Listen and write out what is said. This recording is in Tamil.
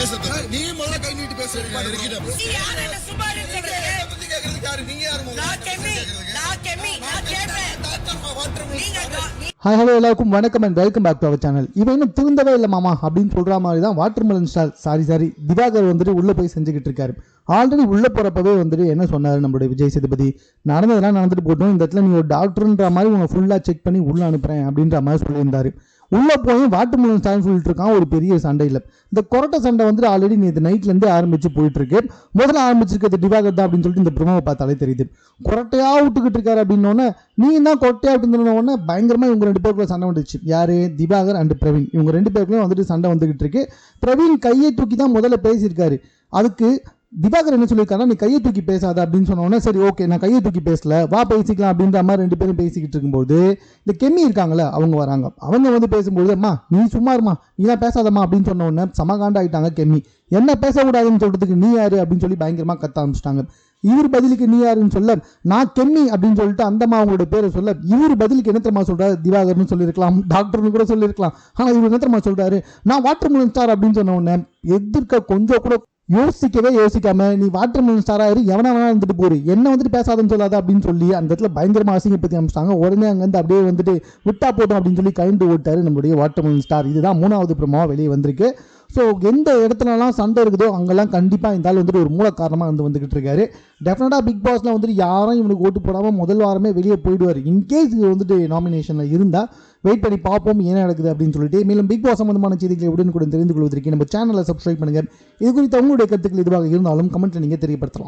பேசுறது. நீ முதல்ல கை நீட்டி பேசுறீங்க ஹாய் ஹலோ எல்லாருக்கும் வணக்கம் and welcome back to our channel இவன் இன்னும் திருந்தவே இல்லை மாமா அப்படின்னு சொல்ற மாதிரி தான் watermelon star sorry sorry Divakar வந்துட்டு உள்ள போய் செஞ்சுக்கிட்டு இருக்காரு. ஆல்ரெடி உள்ள போறப்பவே வந்துட்டு என்ன சொன்னாரு நம்மளுடைய விஜய் சேதுபதி? நடந்ததெல்லாம் நடந்துட்டு போட்டோம் இந்த இடத்துல நீ ஒரு டாக்டர்ன்ற மாதிரி உங்க ஃபுல்லா செக் பண்ணி உள்ள அனுப்புறேன் அப்படின்ற மாதிரி சொல்லியிருந்தாரு. உள்ளே போய் வாட்டு மூலம் ஸ்டார்னு சொல்லிட்டு இருக்கான் ஒரு பெரிய சண்டையில். இந்த கொரட்டை சண்டை வந்துட்டு ஆல்ரெடி நேற்று நைட்லேருந்தே ஆரம்பிச்சு போயிட்டு இருக்கு. முதல்ல ஆரம்பிச்சிருக்கிறது திவாகர் தான் அப்படின்னு சொல்லிட்டு இந்த ப்ரோமோவை பார்த்தாலே தெரியுது கொரட்டையா விட்டுக்கிட்டு இருக்காரு அப்படின்னோடனே நீ தான் கொரட்டையாக அப்படின்னு பயங்கரமாக இவங்க ரெண்டு பேருக்குள்ள சண்டை வந்துச்சு யாரு? திவாகர் அண்ட் பிரவீன். இவங்க ரெண்டு பேருக்குள்ளே வந்துட்டு சண்டை வந்துகிட்டு இருக்கு. பிரவீன் கையை தூக்கி தான் முதல்ல பேசியிருக்காரு. அதுக்கு திவாகர் என்ன சொல்லியிருக்காங்க நீ கையை தூக்கி பேசாத அப்படின்னு சொன்ன சரி ஓகே நான் கையை தூக்கி பேசல வா பேசிக்கலாம் அப்படின்ற மாதிரி ரெண்டு பேரும் பேசிக்கிட்டு இருக்கும்போது இந்த கெம்மி இருக்காங்கல்ல அவங்க வராங்க. அவங்க வந்து பேசும்போது அம்மா நீ சும்மா இருமா நீ தான் பேசாதம்மா அப்படின்னு சொன்ன உடனே சமகாண்ட ஆகிட்டாங்க கெம்மி என்ன பேசக்கூடாதுன்னு சொல்றதுக்கு நீ யாரு? அப்படின்னு சொல்லி பயங்கரமா கத்த ஆரம்பிச்சிட்டாங்க. இவர் பதிலுக்கு நீ யாருன்னு சொல்ல நான் கெம்மி அப்படின்னு சொல்லிட்டு அந்தம்மா அவங்களோட பேரை சொல்ல இவர் பதிலுக்கு என்ன தெரியுமா சொல்றாரு? திவாகர்னு சொல்லியிருக்கலாம் டாக்டர்னு கூட சொல்லியிருக்கலாம். ஆனால் இவர் என்ன சொல்கிறாரு சொல்றாரு? நான் வாட்டர் மிலன் ஸ்டார் அப்படின்னு சொன்ன உடனே எதிர்க்க கொஞ்சம் கூட யோசிக்கவே யோசிக்காம நீ வாட்டர் மிலன் ஸ்டாரா இரு எவனா வேணா வந்துட்டு போரு. என்ன வந்துட்டு பேசாதன்னு சொல்லாத அப்படின்னு சொல்லி அந்த இடத்துல பயங்கரமா அசிங்கப்படுத்தி அமைச்சாங்க உடனே அங்கேருந்து அப்படியே வந்துட்டு விட்டா போட்டோம் அப்படின்னு சொல்லி கழிந்து ஓட்டாரு நம்மளுடைய வாட்டர் மிலன் ஸ்டார். இதுதான் மூணாவது ப்ரோமோவா வெளியே வந்திருக்கு. ஸோ எந்த இடத்துலலாம் சண்டை இருக்குதோ அங்கெல்லாம் கண்டிப்பாக இந்த ஆள் வந்துட்டு ஒரு மூல காரணமாக வந்து வந்துகிட்டு இருக்காரு. டெஃபினட்டாக பிக் பாஸ்ல வந்துட்டு யாரும் இவனுக்கு ஓட்டு போடாமல் முதல் வாரமே வெளியே போயிடுவார். இன்கேஸ் இது வந்துட்டு நாமினேஷனில் இருந்தால் வெயிட் பண்ணி பார்ப்போம் என்ன நடக்குது அப்படின்னு சொல்லிட்டு. மேலும் பிக் பாஸ் சம்பந்தமான செய்திகளை உடனுக்குடன் தெரிந்து கொள்வதற்கு நம்ம சேனலை சப்ஸ்கிரைப் பண்ணுங்க. இது குறித்து அவங்களுடைய கருத்துக்கள் இதுவாக இருந்தாலும் கமெண்ட்டில் நீங்கள் தெரியப்படுத்தலாம்.